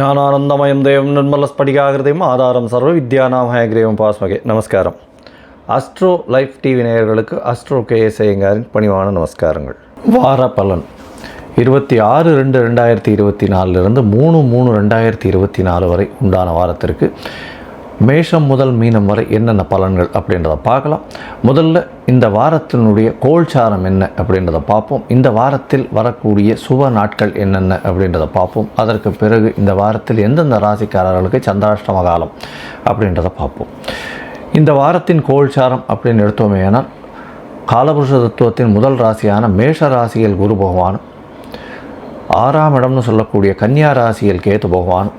ജ്ഞാനാനന്ദമയം ദേവം ஆதாரம் சர்வ സർവ്വ വിദ്യാനാമയഗ്രേവം பாஸ்மகே. நமஸ்காரம். அஸ்ட்ரோ லைஃப் டிவி நேயர்களுக்கு அஸ்ட்ரோ கேஎஸ் ஐயங்காரின் பணிவான நமஸ்காரங்கள். வார பலன். இருபத்தி ஆறு ரெண்டு ரெண்டாயிரத்தி இருபத்தி நாலுலேருந்து மூணு மூணு ரெண்டாயிரத்தி இருபத்தி நாலு வரை உண்டான வாரத்திற்கு மேஷம் முதல் மீனம் வரை என்னென்ன பலன்கள் அப்படின்றத பார்க்கலாம். முதல்ல இந்த வாரத்தினுடைய கோல்சாரம் என்ன அப்படின்றத பார்ப்போம். இந்த வாரத்தில் வரக்கூடிய சுப நாட்கள் என்னென்ன அப்படின்றத பார்ப்போம். அதற்கு பிறகு இந்த வாரத்தில் எந்தெந்த ராசிக்காரர்களுக்கு சந்திராஷ்டம காலம் அப்படின்றத பார்ப்போம். இந்த வாரத்தின் கோல்சாரம் அப்படின்னு எடுத்தோமே ஆனால் காலபுருஷ தத்துவத்தின் முதல் ராசியான மேஷ ராசியில் குரு பகவானும் ஆறாம் இடம்னு சொல்லக்கூடிய கன்னியா ராசியில் கேத்து பகவானும்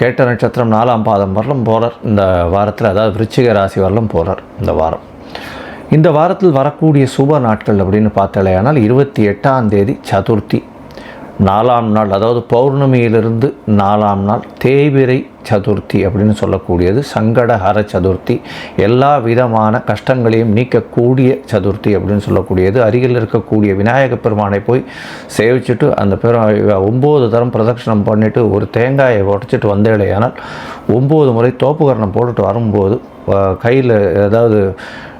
கேட்ட நட்சத்திரம் நாலாம் பாதம் வரலும் போகிறார் இந்த வாரத்தில் அதாவது விருச்சிக ராசி வரலும் போகிறார் இந்த வாரம். இந்த வாரத்தில் வரக்கூடிய சுப நாட்கள் அப்படின்னு பார்த்தாலேயானால் இருபத்தி எட்டாம் தேதி சதுர்த்தி. நாலாம் நாள் அதாவது பௌர்ணமியிலிருந்து நாலாம் நாள் தேவிரை சதுர்த்தி அப்படின்னு சொல்லக்கூடியது சங்கடஹர சதுர்த்தி. எல்லா விதமான கஷ்டங்களையும் நீக்கக்கூடிய சதுர்த்தி அப்படின்னு சொல்லக்கூடியது. அருகில் இருக்கக்கூடிய விநாயக பெருமானை போய் சேவிச்சுட்டு அந்த பெரு ஒம்பது தரம் பிரதட்சணம் பண்ணிவிட்டு ஒரு தேங்காயை உடச்சிட்டு வந்தேடையானால் ஒம்பது முறை தோப்புகரணம் போட்டுட்டு வரும்போது கையில் ஏதாவது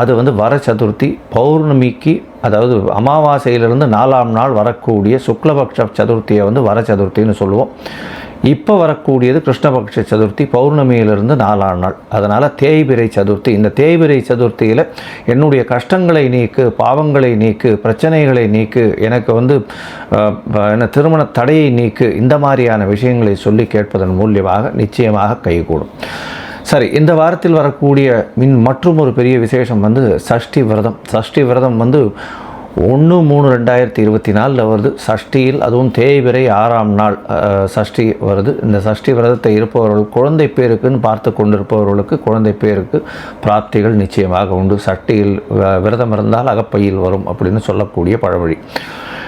அது வந்து வர சதுர்த்தி பௌர்ணமிக்கு அதாவது அமாவாசையிலிருந்து நாலாம் நாள் வரக்கூடிய சுக்லபக்ஷ சதுர்த்தியை வந்து வர சதுர்த்தின்னு சொல்லுவோம். இப்போ வரக்கூடியது கிருஷ்ணபக்ஷ சதுர்த்தி பௌர்ணமியிலிருந்து நாலாம் நாள். அதனால் தேய்பிரை சதுர்த்தி. இந்த தேய்பிரை சதுர்த்தியில் என்னுடைய கஷ்டங்களை நீக்கு பாவங்களை நீக்கு பிரச்சனைகளை நீக்கு எனக்கு வந்து என்ன திருமண தடையை நீக்கு இந்த மாதிரியான விஷயங்களை சொல்லி கேட்பதன் மூலியமாக நிச்சயமாக கைகூடும். சரி இந்த வாரத்தில் வரக்கூடிய மின் மற்றும் ஒரு பெரிய விசேஷம் வந்து சஷ்டி விரதம். சஷ்டி விரதம் வந்து ஒன்று மூணு ரெண்டாயிரத்தி இருபத்தி நாலில் வருது. சஷ்டியில் அதுவும் தேய்பிறை ஆறாம் நாள் சஷ்டி வருது. இந்த சஷ்டி விரதத்தை இருப்பவர்கள் குழந்தை பேருக்குன்னு பார்த்து கொண்டிருப்பவர்களுக்கு குழந்தை பேருக்கு பிராப்திகள் நிச்சயமாக உண்டு. சஷ்டியில் விரதம் இருந்தால் அகப்பையில் வரும் அப்படின்னு சொல்லக்கூடிய பழமொழி.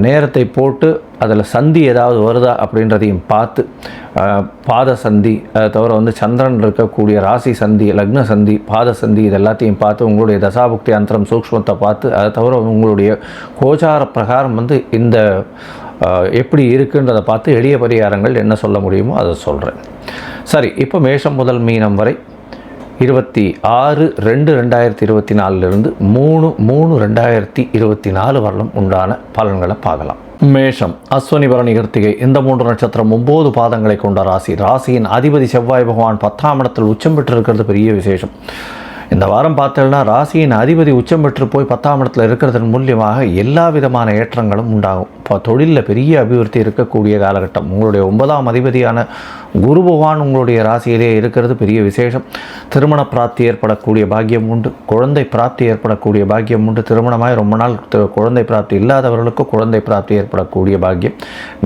நேரத்தை போட்டு அதில் சந்தி ஏதாவது வருதா அப்படின்றதையும் பார்த்து பாத சந்தி அதை தவிர வந்து சந்திரன் இருக்கக்கூடிய ராசி சந்தி லக்ன சந்தி பாத சந்தி இது எல்லாத்தையும் பார்த்து உங்களுடைய தசாபுக்தி அந்தரம் சூக்ஷ்மத்தை பார்த்து அதை தவிர உங்களுடைய கோச்சார பிரகாரம் வந்து இந்த எப்படி இருக்குன்றதை பார்த்து எளிய பரிகாரங்கள் என்ன சொல்ல முடியுமோ அதை சொல்கிறேன் சரி இப்போ மேஷம் முதல் மீனம் வரை இருபத்தி ஆறு ரெண்டு ரெண்டாயிரத்தி இருபத்தி நாலுலேருந்து மூணு மூணு ரெண்டாயிரத்தி இருபத்தி நாலு வரலும் உண்டான பலன்களை பார்க்கலாம். மேஷம். அஸ்வனி பரணி கிருத்திகை இந்த மூன்று நட்சத்திரம் ஒம்பது பாதங்களை கொண்ட ராசி. ராசியின் அதிபதி செவ்வாய் பகவான் பத்தாம் இடத்தில் உச்சம் பெற்றிருக்கிறது பெரிய விசேஷம். இந்த வாரம் பார்த்தோம்னா ராசியின் அதிபதி உச்சம் பெற்று போய் பத்தாம் இடத்துல இருக்கிறதன் மூலியமாக எல்லா விதமான ஏற்றங்களும் உண்டாகும். இப்போ தொழிலில் பெரிய அபிவிருத்தி இருக்கக்கூடிய காலகட்டம். உங்களுடைய ஒன்பதாம் அதிபதியான குரு பகவான் உங்களுடைய ராசியிலே இருக்கிறது பெரிய விசேஷம். திருமண பிராப்தி ஏற்படக்கூடிய பாக்கியம் உண்டு. குழந்தை பிராப்தி ஏற்படக்கூடிய பாக்கியம் உண்டு. திருமணமாய் ரொம்ப நாள் குழந்தை பிராப்தி இல்லாதவர்களுக்கு குழந்தை பிராப்தி ஏற்படக்கூடிய பாக்கியம்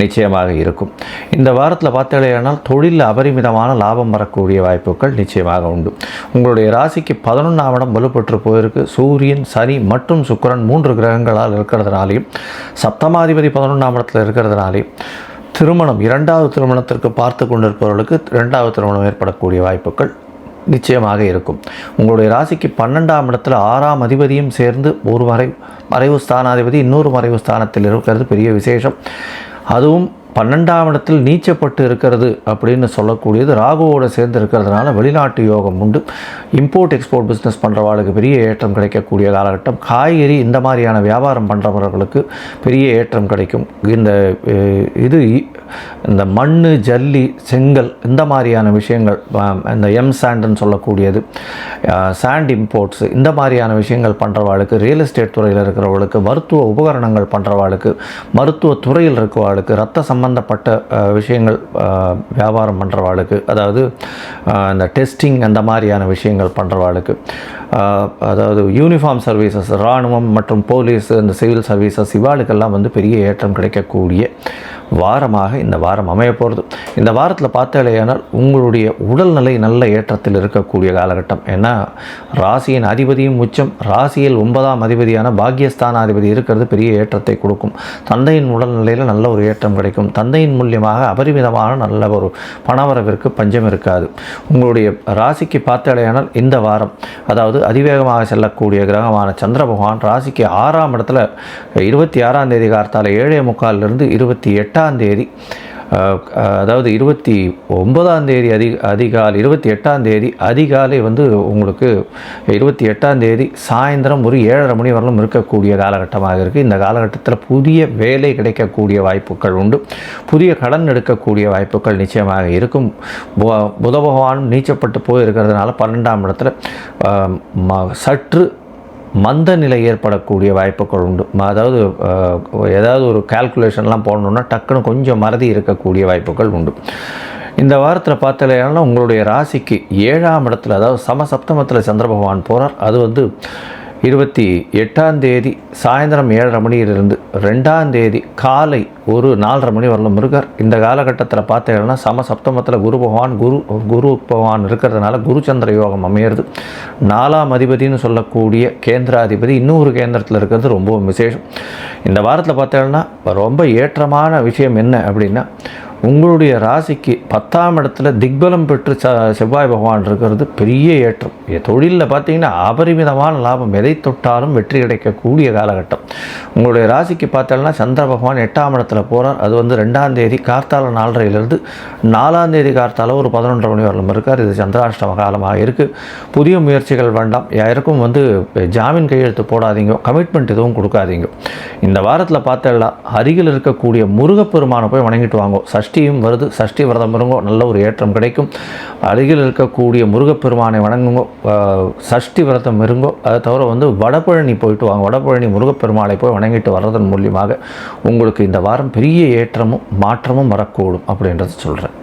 நிச்சயமாக இருக்கும். இந்த வாரத்தில் பார்த்தீங்கன்னா தொழிலில் அபரிமிதமான லாபம் வரக்கூடிய வாய்ப்புகள் நிச்சயமாக உண்டு. உங்களுடைய ராசிக்கு பதினொன்றாம் இடம் வலுப்பெற்று போயிருக்கு. சூரியன் சனி மற்றும் சுக்கிரன் மூன்று கிரகங்களால் இருக்கிறதுனாலையும் சப்தமாதிபதி பதினொன்றாம் இடத்தில் இருக்கிறதுனாலையும் திருமணம் இரண்டாவது திருமணத்திற்கு பார்த்து கொண்டிருப்பவர்களுக்கு இரண்டாவது திருமணம் ஏற்படக்கூடிய வாய்ப்புகள் நிச்சயமாக இருக்கும். உங்களுடைய ராசிக்கு பன்னெண்டாம் இடத்துல ஆறாம் அதிபதியும் சேர்ந்து ஒரு மறை மறைவு ஸ்தானாதிபதி இன்னொரு மறைவு ஸ்தானத்தில் இருக்கிறது பெரிய விசேஷம். அதுவும் பன்னெண்டாம் இடத்தில் நீச்சப்பட்டு இருக்கிறது அப்படின்னு சொல்லக்கூடியது. ராகுவோடு சேர்ந்து இருக்கிறதுனால வெளிநாட்டு யோகம் உண்டு. இம்போர்ட் எக்ஸ்போர்ட் பிஸ்னஸ் பண்ணுறவாளுக்கு பெரிய ஏற்றம் கிடைக்கக்கூடிய காலகட்டம். காய்கறி இந்த மாதிரியான வியாபாரம் பண்ணுறவர்களுக்கு பெரிய ஏற்றம் கிடைக்கும். இந்த இது இந்த மண் ஜல்லி செங்கல் இந்த மாதிரியான விஷயங்கள் இந்த எம் சாண்டுன்னு சொல்லக்கூடியது சாண்ட் இம்போர்ட்ஸ் இந்த மாதிரியான விஷயங்கள் பண்ணுறவாளுக்கு ரியல் எஸ்டேட் துறையில் இருக்கிறவளுக்கு மருத்துவ உபகரணங்கள் பண்ணுறவாளுக்கு மருத்துவ துறையில் இருக்கிறவாளுக்கு ரத்த சம்பந்தப்பட்ட விஷயங்கள் வியாபாரம் பண்ணுறவாளுக்கு அதாவது இந்த டெஸ்டிங் அந்த மாதிரியான விஷயங்கள் பண்ணுறவாளுக்கு அதாவது யூனிஃபார்ம் சர்வீசஸ் இராணுவம் மற்றும் போலீஸ் இந்த சிவில் சர்வீசஸ் இவாளுக்கெல்லாம் வந்து பெரிய ஏற்றம் கிடைக்கக்கூடிய வாரமாக இந்த வாரம் அமைய போகிறது இந்த வாரத்தில் பார்த்தாலேயானால் உங்களுடைய உடல்நிலை நல்ல ஏற்றத்தில் இருக்கக்கூடிய காலகட்டம். ஏன்னா ராசியின் அதிபதியும் உச்சம் ராசியில் ஒன்பதாம் அதிபதியான பாக்கியஸ்தானாதிபதி இருக்கிறது பெரிய ஏற்றத்தை கொடுக்கும். தந்தையின் உடல்நிலையில் நல்ல ஒரு ஏற்றம் கிடைக்கும். தந்தையின் மூலியமாக அபரிமிதமான நல்ல ஒரு பணவரவிற்கு பஞ்சம் இருக்காது. உங்களுடைய ராசிக்கு பார்த்தாலேயானால் இந்த வாரம் அதாவது அதிவேகமாக செல்லக்கூடிய கிரகமான சந்திர பகவான் ராசிக்கு ஆறாம் இடத்துல இருபத்தி ஆறாம் தேதி கார்த்தால ஏழே முக்காலிலிருந்து இருபத்தி எட்டாம் தேதி அதாவது இருபத்தி ஒன்பதாம் தேதி அதி அதிகாலை இருபத்தி எட்டாம் தேதி அதிகாலை வந்து உங்களுக்கு இருபத்தி எட்டாம் தேதி சாயந்தரம் ஒரு ஏழரை மணி வரலும் இருக்கக்கூடிய காலகட்டமாக இருக்குது இந்த காலகட்டத்தில் புதிய வேலை கிடைக்கக்கூடிய வாய்ப்புகள் உண்டு. புதிய கடன் எடுக்கக்கூடிய வாய்ப்புகள் நிச்சயமாக இருக்கும். பு- புத பகவானும் நீச்சப்பட்டு போயிருக்கிறதுனால பன்னெண்டாம் இடத்துல ம- சற்று மந்த நிலை ஏற்படக்கூடிய வாய்ப்புகள் உண்டு. அதாவது ஏதாவது ஒரு கால்குலேஷன்லாம் போடணுன்னா டக்குன்னு கொஞ்சம் மறதி இருக்கக்கூடிய வாய்ப்புகள் உண்டு. இந்த வாரத்தில் பார்த்தலையானா உங்களுடைய ராசிக்கு ஏழாம் இடத்துல அதாவது சமசப்தமத்தில் சந்திர பகவான் போகிறார் அது வந்து இருபத்தி எட்டாம் தேதி சாயந்தரம் ஏழரை மணியிலிருந்து ரெண்டாம் தேதி காலை ஒரு நாலரை மணி வரலும் இருக்கார் இந்த காலகட்டத்தில் பார்த்தீங்கன்னா சம சப்தமத்தில் குரு பகவான் குரு குரு பகவான் இருக்கிறதுனால குரு சந்திர யோகம் அமையிறது. நாலாம் அதிபதினு சொல்லக்கூடிய கேந்திராதிபதி இன்னொரு கேந்திரத்தில் இருக்கிறது ரொம்பவும் விசேஷம். இந்த வாரத்தில் பார்த்தீங்கன்னா ரொம்ப ஏற்றமான விஷயம் என்ன அப்படின்னா உங்களுடைய ராசிக்கு பத்தாம் இடத்துல திக்பலம் பெற்று ச செவ்வாய் பகவான் இருக்கிறது பெரிய ஏற்றம். தொழிலில் பார்த்தீங்கன்னா அபரிமிதமான லாபம். எதை தொட்டாலும் வெற்றி கிடைக்கக்கூடிய காலகட்டம். உங்களுடைய ராசிக்கு பார்த்தோம்னா சந்திர பகவான் எட்டாம் இடத்துல போகிறார் அது வந்து ரெண்டாம் தேதி கார்த்தால நாலரையிலிருந்து நாலாம் தேதி கார்த்தால ஒரு பதினொன்றரை மணி வரலும் இருக்கார். இது சந்திராஷ்டம காலமாக இருக்குது புதிய முயற்சிகள் வேண்டாம். யாருக்கும் வந்து ஜாமீன் கையெழுத்து போடாதீங்க. கமிட்மெண்ட் எதுவும் கொடுக்காதீங்க. இந்த வாரத்தில் பார்த்தா அருகில் இருக்கக்கூடிய முருகப்பெருமானை போய் வணங்கிட்டு வாங்க. சஷ்ட சஷ்டியும் வருது சஷ்டி விரதம் இருங்கோ நல்ல ஒரு ஏற்றம் கிடைக்கும். அருகில் இருக்கக்கூடிய முருகப்பெருமானை வணங்குங்கோ சஷ்டி விரதம் இருங்கோ அதை தவிர வந்து வடபழனி போயிட்டு வாங்க. வடபழனி முருகப்பெருமாளை போய் வணங்கிட்டு வர்றதன் மூலியமாக உங்களுக்கு இந்த வாரம் பெரிய ஏற்றமும் மாற்றமும் வரக்கூடும் அப்படின்றத சொல்கிறேன்